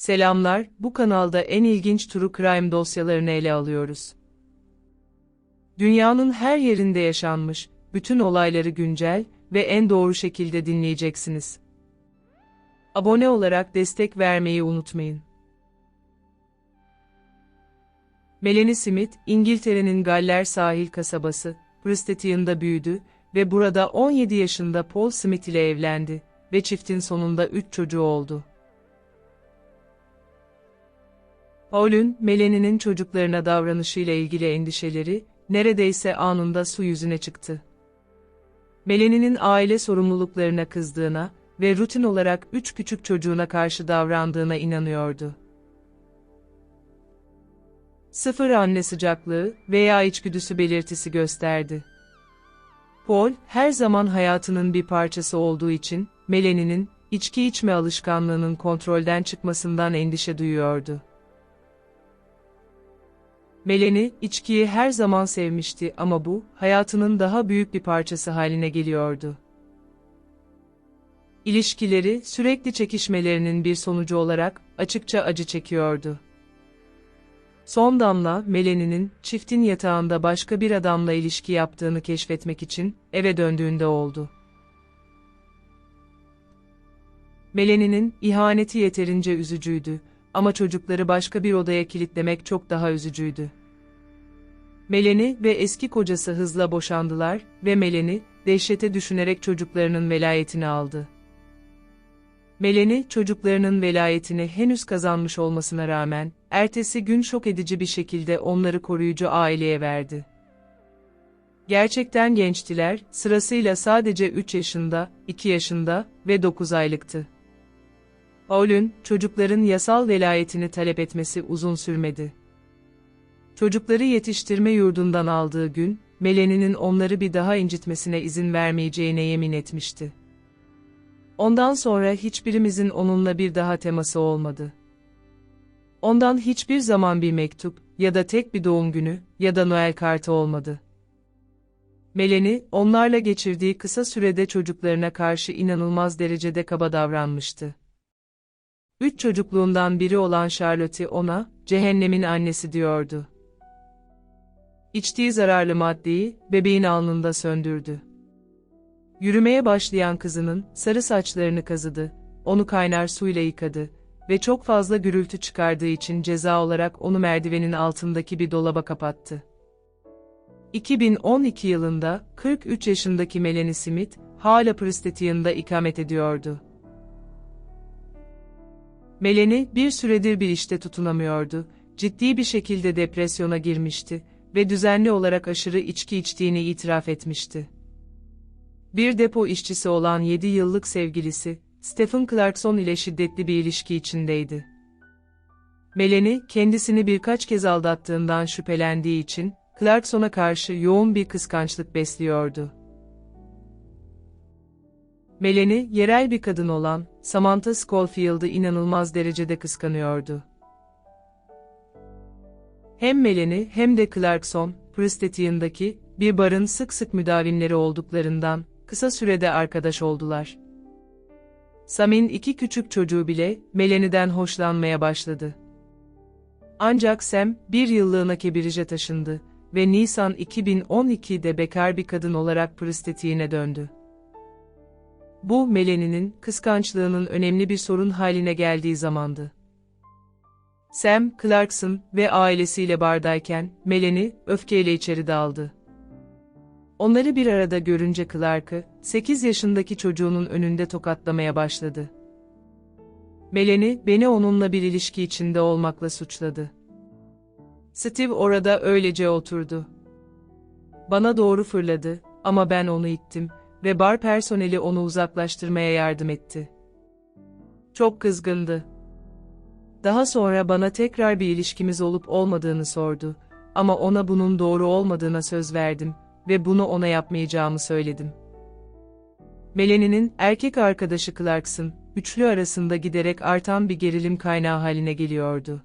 Selamlar, bu kanalda en ilginç true crime dosyalarını ele alıyoruz. Dünyanın her yerinde yaşanmış, bütün olayları güncel ve en doğru şekilde dinleyeceksiniz. Abone olarak destek vermeyi unutmayın. Melanie Smith, İngiltere'nin Galler sahil kasabası, Prestation'da büyüdü ve burada 17 yaşında Paul Smith ile evlendi ve çiftin sonunda 3 çocuğu oldu. Paul'ün, Melanie'nin çocuklarına davranışıyla ilgili endişeleri, neredeyse anında su yüzüne çıktı. Melanie'nin aile sorumluluklarına kızdığına ve rutin olarak üç küçük çocuğuna karşı davrandığına inanıyordu. Sıfır anne sıcaklığı veya içgüdüsü belirtisi gösterdi. Paul, her zaman hayatının bir parçası olduğu için, Melanie'nin, içki içme alışkanlığının kontrolden çıkmasından endişe duyuyordu. Melanie, içkiyi her zaman sevmişti ama bu, hayatının daha büyük bir parçası haline geliyordu. İlişkileri, sürekli çekişmelerinin bir sonucu olarak, açıkça acı çekiyordu. Son damla, Melanie'nin, çiftin yatağında başka bir adamla ilişki yaptığını keşfetmek için, eve döndüğünde oldu. Melanie'nin, ihaneti yeterince üzücüydü, ama çocukları başka bir odaya kilitlemek çok daha üzücüydü. Melanie ve eski kocası hızla boşandılar ve Melanie, dehşete düşünerek çocuklarının velayetini aldı. Melanie, çocuklarının velayetini henüz kazanmış olmasına rağmen, ertesi gün şok edici bir şekilde onları koruyucu aileye verdi. Gerçekten gençtiler, sırasıyla sadece 3 yaşında, 2 yaşında ve 9 aylıktı. Paul'ün, çocukların yasal velayetini talep etmesi uzun sürmedi. Çocukları yetiştirme yurdundan aldığı gün, Melanie'nin onları bir daha incitmesine izin vermeyeceğine yemin etmişti. Ondan sonra hiçbirimizin onunla bir daha teması olmadı. Ondan hiçbir zaman bir mektup ya da tek bir doğum günü ya da Noel kartı olmadı. Melanie, onlarla geçirdiği kısa sürede çocuklarına karşı inanılmaz derecede kaba davranmıştı. Üç çocukluğundan biri olan Charlotte ona, cehennemin annesi diyordu. İçtiği zararlı maddeyi, bebeğin alnında söndürdü. Yürümeye başlayan kızının, sarı saçlarını kazıdı, onu kaynar suyla yıkadı ve çok fazla gürültü çıkardığı için ceza olarak onu merdivenin altındaki bir dolaba kapattı. 2012 yılında, 43 yaşındaki Melanie Smith, hala Pristatian'da ikamet ediyordu. Melanie, bir süredir bir işte tutunamıyordu, ciddi bir şekilde depresyona girmişti ve düzenli olarak aşırı içki içtiğini itiraf etmişti. Bir depo işçisi olan 7 yıllık sevgilisi, Stephen Clarkson ile şiddetli bir ilişki içindeydi. Melanie, kendisini birkaç kez aldattığından şüphelendiği için, Clarkson'a karşı yoğun bir kıskançlık besliyordu. Melanie, yerel bir kadın olan Samantha Scholefield'ı inanılmaz derecede kıskanıyordu. Hem Melanie hem de Clarkson, Pristatian'daki bir barın sık sık müdavimleri olduklarından kısa sürede arkadaş oldular. Sam'in iki küçük çocuğu bile Melanie'den hoşlanmaya başladı. Ancak Sam bir yıllığına Kebirij'e taşındı ve Nisan 2012'de bekar bir kadın olarak Pristatian'e döndü. Bu Melanie'nin kıskançlığının önemli bir sorun haline geldiği zamandı. Sam, Clarkson ve ailesiyle bardayken, Melanie, öfkeyle içeri daldı. Onları bir arada görünce Clark'ı, 8 yaşındaki çocuğunun önünde tokatlamaya başladı. Melanie, beni onunla bir ilişki içinde olmakla suçladı. Steve orada öylece oturdu. Bana doğru fırladı ama ben onu ittim ve bar personeli onu uzaklaştırmaya yardım etti. Çok kızgındı. Daha sonra bana tekrar bir ilişkimiz olup olmadığını sordu. Ama ona bunun doğru olmadığına söz verdim ve bunu ona yapmayacağımı söyledim. Melanie'nin erkek arkadaşı Clarkson, üçlü arasında giderek artan bir gerilim kaynağı haline geliyordu.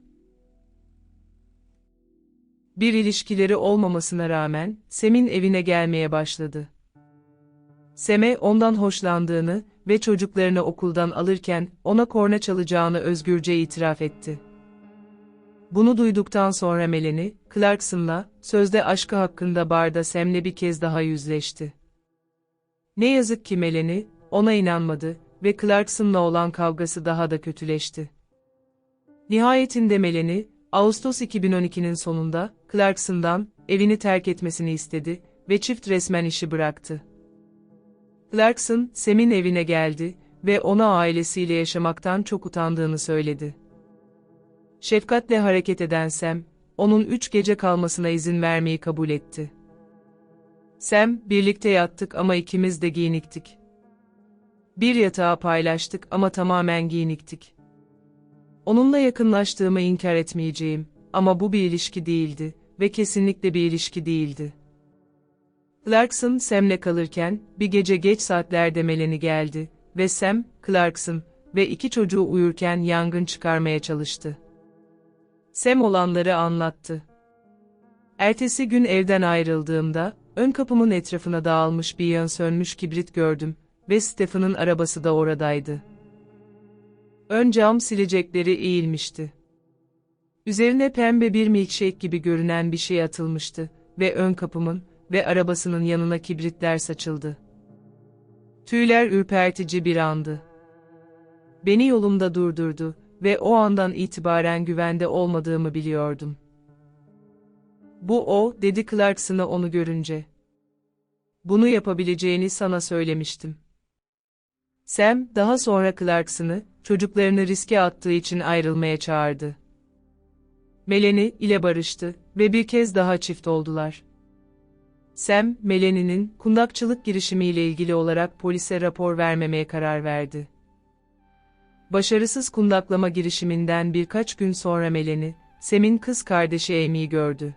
Bir ilişkileri olmamasına rağmen, Sem'in evine gelmeye başladı. Sem'e ondan hoşlandığını ve çocuklarını okuldan alırken ona korna çalacağını özgürce itiraf etti. Bunu duyduktan sonra Melanie, Clarkson'la, sözde aşkı hakkında barda Sam'le bir kez daha yüzleşti. Ne yazık ki Melanie, ona inanmadı ve Clarkson'la olan kavgası daha da kötüleşti. Nihayetinde Melanie, Ağustos 2012'nin sonunda, Clarkson'dan, evini terk etmesini istedi ve çift resmen işi bıraktı. Clarkson, Sam'in evine geldi ve ona ailesiyle yaşamaktan çok utandığını söyledi. Şefkatle hareket eden Sam, onun üç gece kalmasına izin vermeyi kabul etti. Sam, birlikte yattık ama ikimiz de giyiniktik. Bir yatağı paylaştık ama tamamen giyiniktik. Onunla yakınlaştığımı inkar etmeyeceğim ama bu bir ilişki değildi ve kesinlikle bir ilişki değildi. Clarkson, Sam'le kalırken, bir gece geç saatlerde Melanie geldi ve Sam, Clarkson ve iki çocuğu uyurken yangın çıkarmaya çalıştı. Sam olanları anlattı. Ertesi gün evden ayrıldığımda, ön kapımın etrafına dağılmış bir yan sönmüş kibrit gördüm ve Stephen'ın arabası da oradaydı. Ön cam silecekleri eğilmişti. Üzerine pembe bir milkshake gibi görünen bir şey atılmıştı ve ön kapımın ve arabasının yanına kibritler saçıldı. Tüyler ürpertici bir andı. Beni yolumda durdurdu ve o andan itibaren güvende olmadığımı biliyordum. Bu o, dedi Clarkson'a onu görünce. Bunu yapabileceğini sana söylemiştim. Sam, daha sonra Clarkson'ı, çocuklarını riske attığı için ayrılmaya çağırdı. Melanie ile barıştı ve bir kez daha çift oldular. Sam, Melanie'nin kundakçılık girişimiyle ilgili olarak polise rapor vermemeye karar verdi. Başarısız kundaklama girişiminden birkaç gün sonra Melanie, Sam'in kız kardeşi Amy'yi gördü.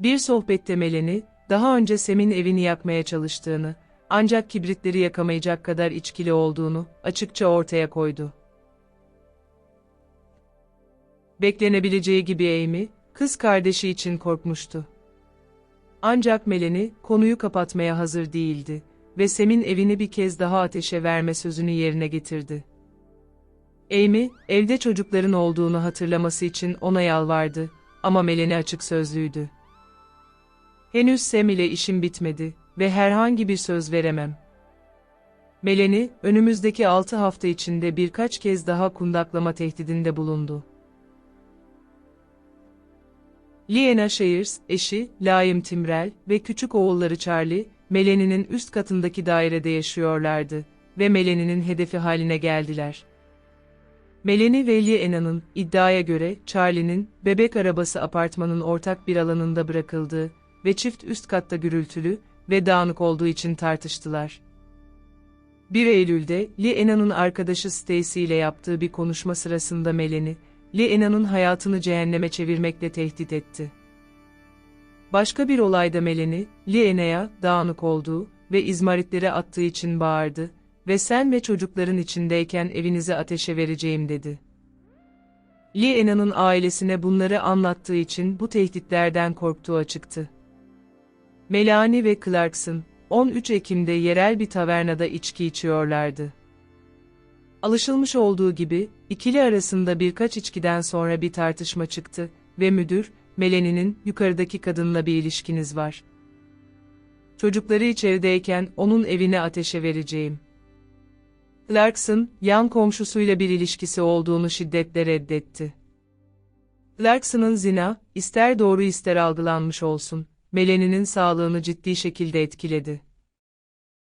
Bir sohbette Melanie, daha önce Sam'in evini yakmaya çalıştığını, ancak kibritleri yakamayacak kadar içkili olduğunu açıkça ortaya koydu. Beklenebileceği gibi Amy, kız kardeşi için korkmuştu. Ancak Melanie, konuyu kapatmaya hazır değildi ve Sam'in evini bir kez daha ateşe verme sözünü yerine getirdi. Amy, evde çocukların olduğunu hatırlaması için ona yalvardı ama Melanie açık sözlüydü. Henüz Sam ile işim bitmedi ve herhangi bir söz veremem. Melanie, önümüzdeki altı hafta içinde birkaç kez daha kundaklama tehdidinde bulundu. Liena Shears, eşi, Laim Timrel ve küçük oğulları Charlie, Melanie'nin üst katındaki dairede yaşıyorlardı ve Melanie'nin hedefi haline geldiler. Melanie ve Liena'nın iddiaya göre Charlie'nin bebek arabası apartmanın ortak bir alanında bırakıldığı ve çift üst katta gürültülü ve dağınık olduğu için tartıştılar. 1 Eylül'de Liena'nın arkadaşı Stacy ile yaptığı bir konuşma sırasında Melanie, Liena'nın hayatını cehenneme çevirmekle tehdit etti. Başka bir olayda Melanie, Liena'ya dağınık olduğu ve izmaritleri attığı için bağırdı ve sen ve çocukların içindeyken evinizi ateşe vereceğim dedi. Liena'nın ailesine bunları anlattığı için bu tehditlerden korktuğu açıktı. Melanie ve Clarkson, 13 Ekim'de yerel bir tavernada içki içiyorlardı. Alışılmış olduğu gibi, ikili arasında birkaç içkiden sonra bir tartışma çıktı ve müdür, Melanie'nin yukarıdaki kadınla bir ilişkiniz var. Çocukları içerideyken onun evine ateşe vereceğim. Clarkson, yan komşusuyla bir ilişkisi olduğunu şiddetle reddetti. Clarkson'ın zina, ister doğru ister algılanmış olsun, Melanie'nin sağlığını ciddi şekilde etkiledi.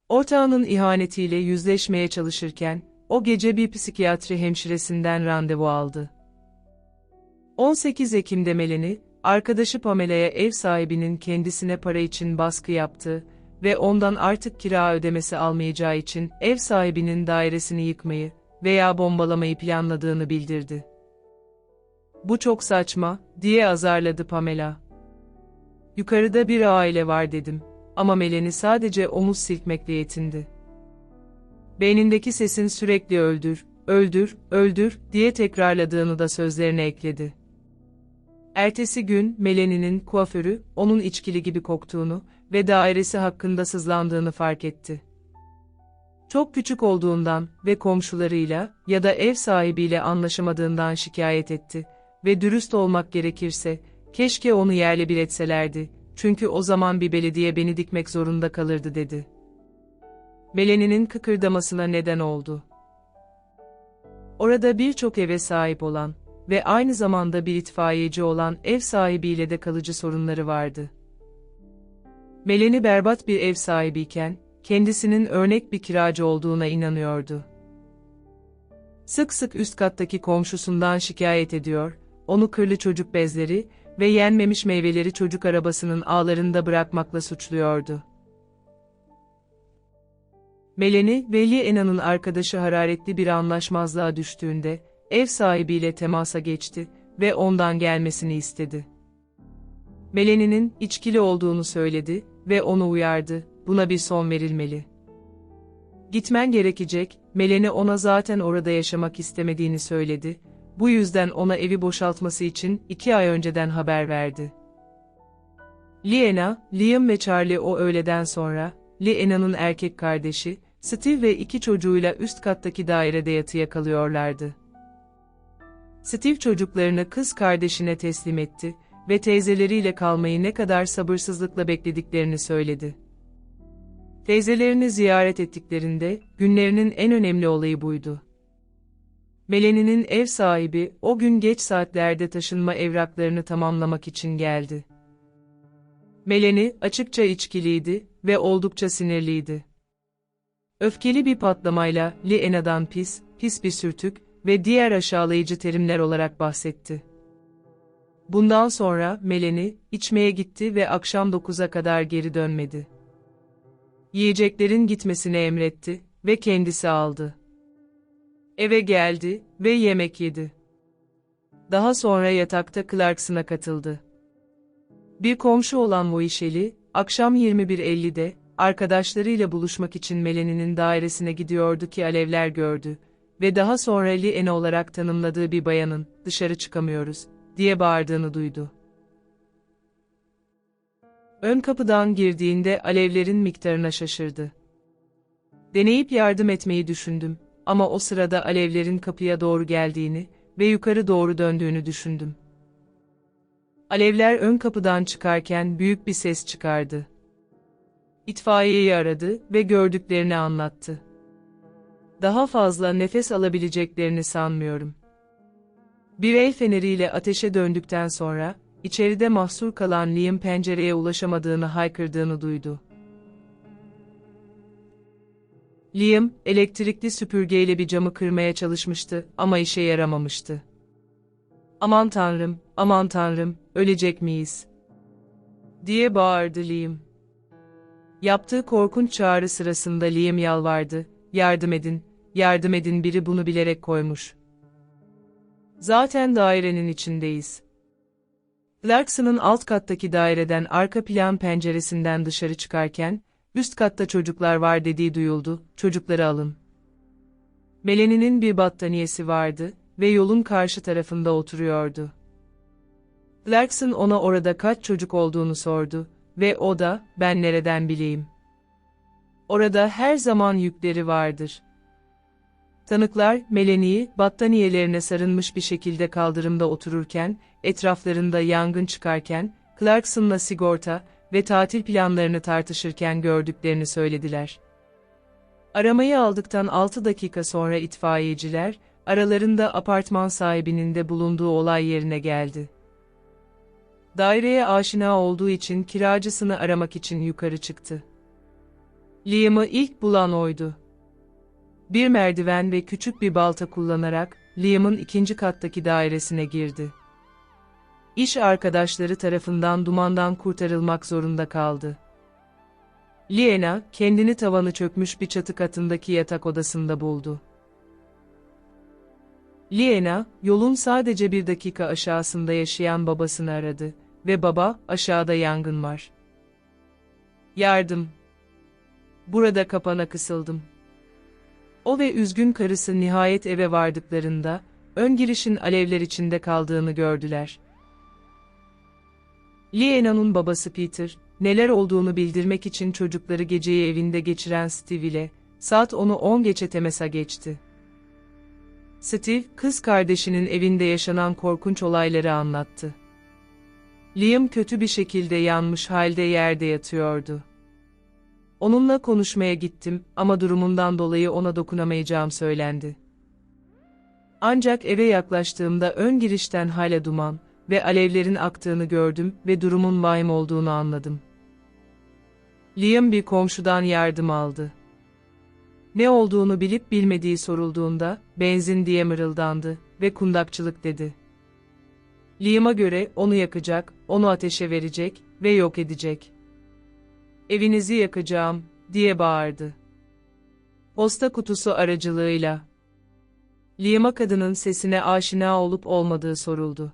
Ortağının ihanetiyle yüzleşmeye çalışırken, o gece bir psikiyatri hemşiresinden randevu aldı. 18 Ekim'de Melanie, arkadaşı Pamela'ya ev sahibinin kendisine para için baskı yaptığı ve ondan artık kira ödemesi almayacağı için ev sahibinin dairesini yıkmayı veya bombalamayı planladığını bildirdi. Bu çok saçma, diye azarladı Pamela. Yukarıda bir aile var dedim ama Melanie sadece omuz silkmekle yetindi. Beynindeki sesin sürekli öldür, öldür, öldür diye tekrarladığını da sözlerine ekledi. Ertesi gün Melanie'nin kuaförü onun içkili gibi koktuğunu ve dairesi hakkında sızlandığını fark etti. Çok küçük olduğundan ve komşularıyla ya da ev sahibiyle anlaşamadığından şikayet etti ve dürüst olmak gerekirse, keşke onu yerle bir etselerdi, çünkü o zaman bir belediye beni dikmek zorunda kalırdı dedi. Meleni'nin kıkırdamasına neden oldu. Orada birçok eve sahip olan ve aynı zamanda bir itfaiyeci olan ev sahibiyle de kalıcı sorunları vardı. Meleni berbat bir ev sahibiyken, kendisinin örnek bir kiracı olduğuna inanıyordu. Sık sık üst kattaki komşusundan şikayet ediyor, onu kırlı çocuk bezleri ve yenmemiş meyveleri çocuk arabasının ağlarında bırakmakla suçluyordu. Meleni ve Liena'nın arkadaşı hararetli bir anlaşmazlığa düştüğünde, ev sahibiyle temasa geçti ve ondan gelmesini istedi. Meleni'nin içkili olduğunu söyledi ve onu uyardı, buna bir son verilmeli. Gitmen gerekecek, Meleni ona zaten orada yaşamak istemediğini söyledi, bu yüzden ona evi boşaltması için iki ay önceden haber verdi. Liena, Liam ve Charlie o öğleden sonra, Liena'nın erkek kardeşi, Steve ve iki çocuğuyla üst kattaki dairede yatıya kalıyorlardı. Steve çocuklarını kız kardeşine teslim etti ve teyzeleriyle kalmayı ne kadar sabırsızlıkla beklediklerini söyledi. Teyzelerini ziyaret ettiklerinde günlerinin en önemli olayı buydu. Meleni'nin ev sahibi o gün geç saatlerde taşınma evraklarını tamamlamak için geldi. Meleni açıkça içkiliydi ve oldukça sinirliydi. Öfkeli bir patlamayla Liena'dan pis, pis bir sürtük ve diğer aşağılayıcı terimler olarak bahsetti. Bundan sonra Meleni içmeye gitti ve akşam 9'a kadar geri dönmedi. Yiyeceklerin gitmesini emretti ve kendisi aldı. Eve geldi ve yemek yedi. Daha sonra yatakta Clarkson'a katıldı. Bir komşu olan Moişeli, akşam 21.50'de, arkadaşlarıyla buluşmak için Meleni'nin dairesine gidiyordu ki alevler gördü ve daha sonra Liene olarak tanımladığı bir bayanın, dışarı çıkamıyoruz, diye bağırdığını duydu. Ön kapıdan girdiğinde alevlerin miktarına şaşırdı. Deneyip yardım etmeyi düşündüm ama o sırada alevlerin kapıya doğru geldiğini ve yukarı doğru döndüğünü düşündüm. Alevler ön kapıdan çıkarken büyük bir ses çıkardı. İtfaiyeyi aradı ve gördüklerini anlattı. Daha fazla nefes alabileceklerini sanmıyorum. Bir el feneriyle ateşe döndükten sonra, içeride mahsur kalan Liam pencereye ulaşamadığını haykırdığını duydu. Liam, elektrikli süpürgeyle bir camı kırmaya çalışmıştı ama işe yaramamıştı. Aman tanrım, aman tanrım, ölecek miyiz? diye bağırdı Liam. Yaptığı korkunç çağrı sırasında Liam yalvardı, yardım edin, yardım edin biri bunu bilerek koymuş. Zaten dairenin içindeyiz. Clarkson'ın alt kattaki daireden arka plan penceresinden dışarı çıkarken, üst katta çocuklar var dediği duyuldu, çocukları alın. Meleni'nin bir battaniyesi vardı ve yolun karşı tarafında oturuyordu. Clarkson ona orada kaç çocuk olduğunu sordu ve o da, ben nereden bileyim. Orada her zaman yükleri vardır. Tanıklar, Melanie'yi battaniyelerine sarılmış bir şekilde kaldırımda otururken, etraflarında yangın çıkarken, Clarkson'la sigorta ve tatil planlarını tartışırken gördüklerini söylediler. Aramayı aldıktan 6 dakika sonra itfaiyeciler, aralarında apartman sahibinin de bulunduğu olay yerine geldi. Daireye aşina olduğu için kiracısını aramak için yukarı çıktı. Liam'ı ilk bulan oydu. Bir merdiven ve küçük bir balta kullanarak Liam'ın ikinci kattaki dairesine girdi. İş arkadaşları tarafından dumandan kurtarılmak zorunda kaldı. Liena, kendini tavanı çökmüş bir çatı katındaki yatak odasında buldu. Liena, yolun sadece bir dakika aşağısında yaşayan babasını aradı ve baba, aşağıda yangın var. Yardım. Burada kapana kısıldım. O ve üzgün karısı nihayet eve vardıklarında, ön girişin alevler içinde kaldığını gördüler. Liena'nın babası Peter, neler olduğunu bildirmek için çocukları geceyi evinde geçiren Steve ile, Saat onu 10 geçe temasa geçti. Steve, kız kardeşinin evinde yaşanan korkunç olayları anlattı. Liam kötü bir şekilde yanmış halde yerde yatıyordu. Onunla konuşmaya gittim ama durumundan dolayı ona dokunamayacağım söylendi. Ancak eve yaklaştığımda ön girişten hala duman ve alevlerin aktığını gördüm ve durumun vahim olduğunu anladım. Liam bir komşudan yardım aldı. Ne olduğunu bilip bilmediği sorulduğunda, benzin diye mırıldandı ve kundakçılık dedi. Liam'a göre onu yakacak, onu ateşe verecek ve yok edecek. Evinizi yakacağım, diye bağırdı. Posta kutusu aracılığıyla. Liam'a kadının sesine aşina olup olmadığı soruldu.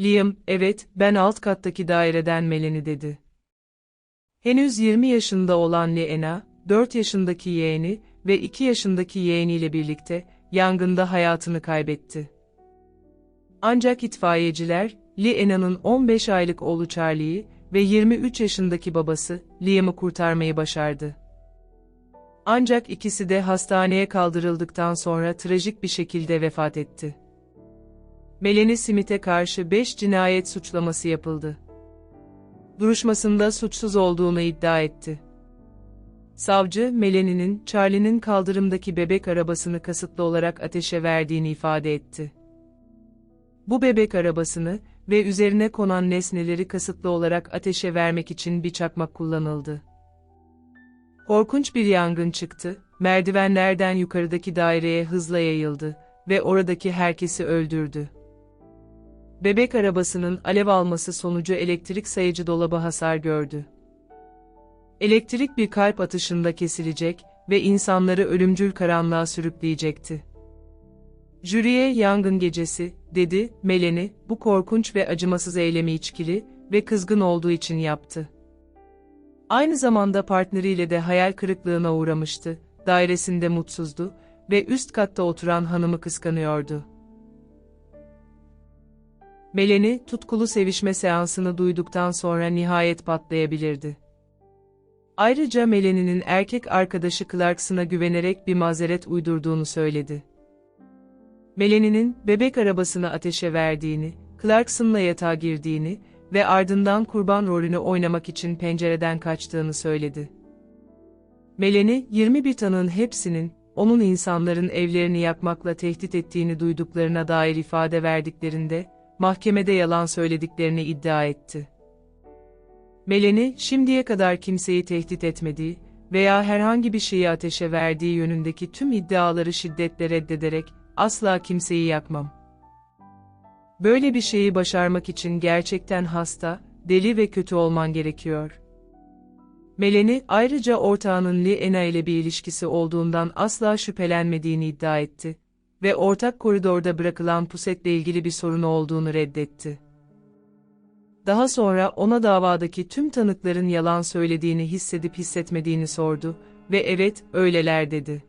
Liam, evet, ben alt kattaki daireden Meleni dedi. Henüz 20 yaşında olan Liena, 4 yaşındaki yeğeni ve 2 yaşındaki yeğeniyle birlikte yangında hayatını kaybetti. Ancak itfaiyeciler, Liena'nın 15 aylık oğlu Charlie'yi ve 23 yaşındaki babası Liam'ı kurtarmayı başardı. Ancak ikisi de hastaneye kaldırıldıktan sonra trajik bir şekilde vefat etti. Melanie Smith'e karşı 5 cinayet suçlaması yapıldı. Duruşmasında suçsuz olduğunu iddia etti. Savcı, Melanie'nin Charlie'nin kaldırımdaki bebek arabasını kasıtlı olarak ateşe verdiğini ifade etti. Bu bebek arabasını ve üzerine konan nesneleri kasıtlı olarak ateşe vermek için bir çakmak kullanıldı. Korkunç bir yangın çıktı, merdivenlerden yukarıdaki daireye hızla yayıldı ve oradaki herkesi öldürdü. Bebek arabasının alev alması sonucu elektrik sayıcı dolabı hasar gördü. Elektrik bir kalp atışında kesilecek ve insanları ölümcül karanlığa sürükleyecekti. Jüriye yangın gecesi, dedi, Meleni, bu korkunç ve acımasız eylemi içkili ve kızgın olduğu için yaptı. Aynı zamanda partneriyle de hayal kırıklığına uğramıştı, dairesinde mutsuzdu ve üst katta oturan hanımı kıskanıyordu. Meleni, tutkulu sevişme seansını duyduktan sonra nihayet patlayabilirdi. Ayrıca Melanie'nin erkek arkadaşı Clarkson'a güvenerek bir mazeret uydurduğunu söyledi. Melanie'nin bebek arabasını ateşe verdiğini, Clarkson'la yatağa girdiğini ve ardından kurban rolünü oynamak için pencereden kaçtığını söyledi. Melanie, 21 tanığın hepsinin, onun insanların evlerini yakmakla tehdit ettiğini duyduklarına dair ifade verdiklerinde, mahkemede yalan söylediklerini iddia etti. Melanie, şimdiye kadar kimseyi tehdit etmediği veya herhangi bir şeyi ateşe verdiği yönündeki tüm iddiaları şiddetle reddederek, asla kimseyi yakmam. Böyle bir şeyi başarmak için gerçekten hasta, deli ve kötü olman gerekiyor. Melanie, ayrıca ortağının Liena ile bir ilişkisi olduğundan asla şüphelenmediğini iddia etti ve ortak koridorda bırakılan pusetle ilgili bir sorunu olduğunu reddetti. Daha sonra ona davadaki tüm tanıkların yalan söylediğini hissedip hissetmediğini sordu ve evet, öyleler dedi.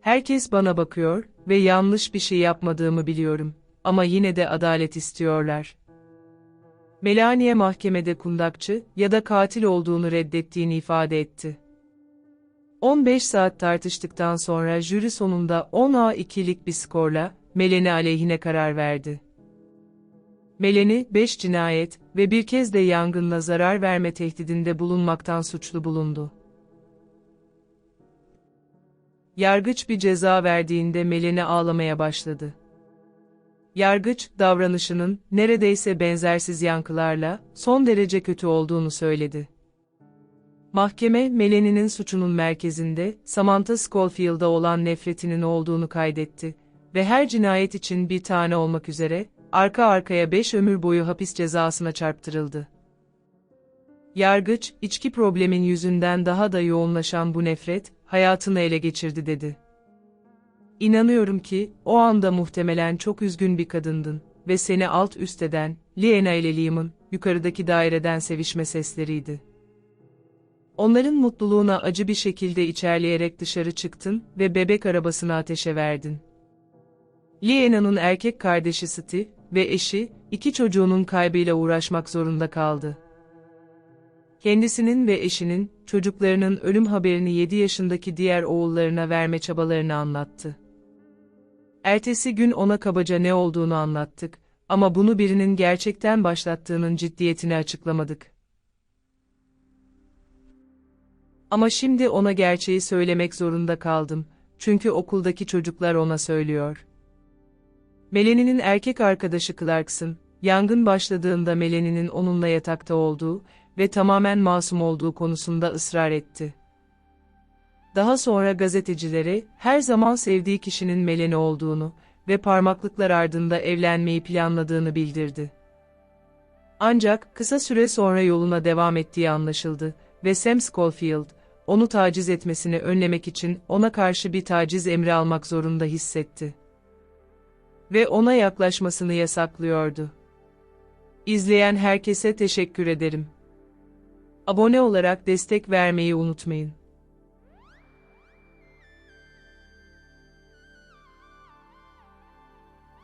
Herkes bana bakıyor ve yanlış bir şey yapmadığımı biliyorum ama yine de adalet istiyorlar. Melania mahkemede kundakçı ya da katil olduğunu reddettiğini ifade etti. 15 saat tartıştıktan sonra jüri sonunda 10'a 2'lik bir skorla Melanie aleyhine karar verdi. Melanie, 5 cinayet ve bir kez de yangınla zarar verme tehdidinde bulunmaktan suçlu bulundu. Yargıç bir ceza verdiğinde Melanie ağlamaya başladı. Yargıç, davranışının neredeyse benzersiz yankılarla son derece kötü olduğunu söyledi. Mahkeme, Melanie'nin suçunun merkezinde, Samantha Scholefield'a olan nefretinin olduğunu kaydetti ve her cinayet için bir tane olmak üzere, arka arkaya 5 ömür boyu hapis cezasına çarptırıldı. Yargıç, içki problemin yüzünden daha da yoğunlaşan bu nefret, hayatını ele geçirdi dedi. İnanıyorum ki, o anda muhtemelen çok üzgün bir kadındın ve seni alt üst eden, Liena ile Liam'ın, yukarıdaki daireden sevişme sesleriydi. Onların mutluluğuna acı bir şekilde içerleyerek dışarı çıktın ve bebek arabasını ateşe verdin. Liena'nın erkek kardeşi Steve ve eşi, iki çocuğunun kaybıyla uğraşmak zorunda kaldı. Kendisinin ve eşinin, çocuklarının ölüm haberini 7 yaşındaki diğer oğullarına verme çabalarını anlattı. Ertesi gün ona kabaca ne olduğunu anlattık ama bunu birinin gerçekten başlattığının ciddiyetini açıklamadık. Ama şimdi ona gerçeği söylemek zorunda kaldım, çünkü okuldaki çocuklar ona söylüyor. Melanie'nin erkek arkadaşı Clarkson, yangın başladığında Melanie'nin onunla yatakta olduğu ve tamamen masum olduğu konusunda ısrar etti. Daha sonra gazetecilere her zaman sevdiği kişinin Melanie olduğunu ve parmaklıklar ardında evlenmeyi planladığını bildirdi. Ancak kısa süre sonra yoluna devam ettiği anlaşıldı ve Sam Schofield, onu taciz etmesini önlemek için ona karşı bir taciz emri almak zorunda hissetti. Ve ona yaklaşmasını yasaklıyordu. İzleyen herkese teşekkür ederim. Abone olarak destek vermeyi unutmayın.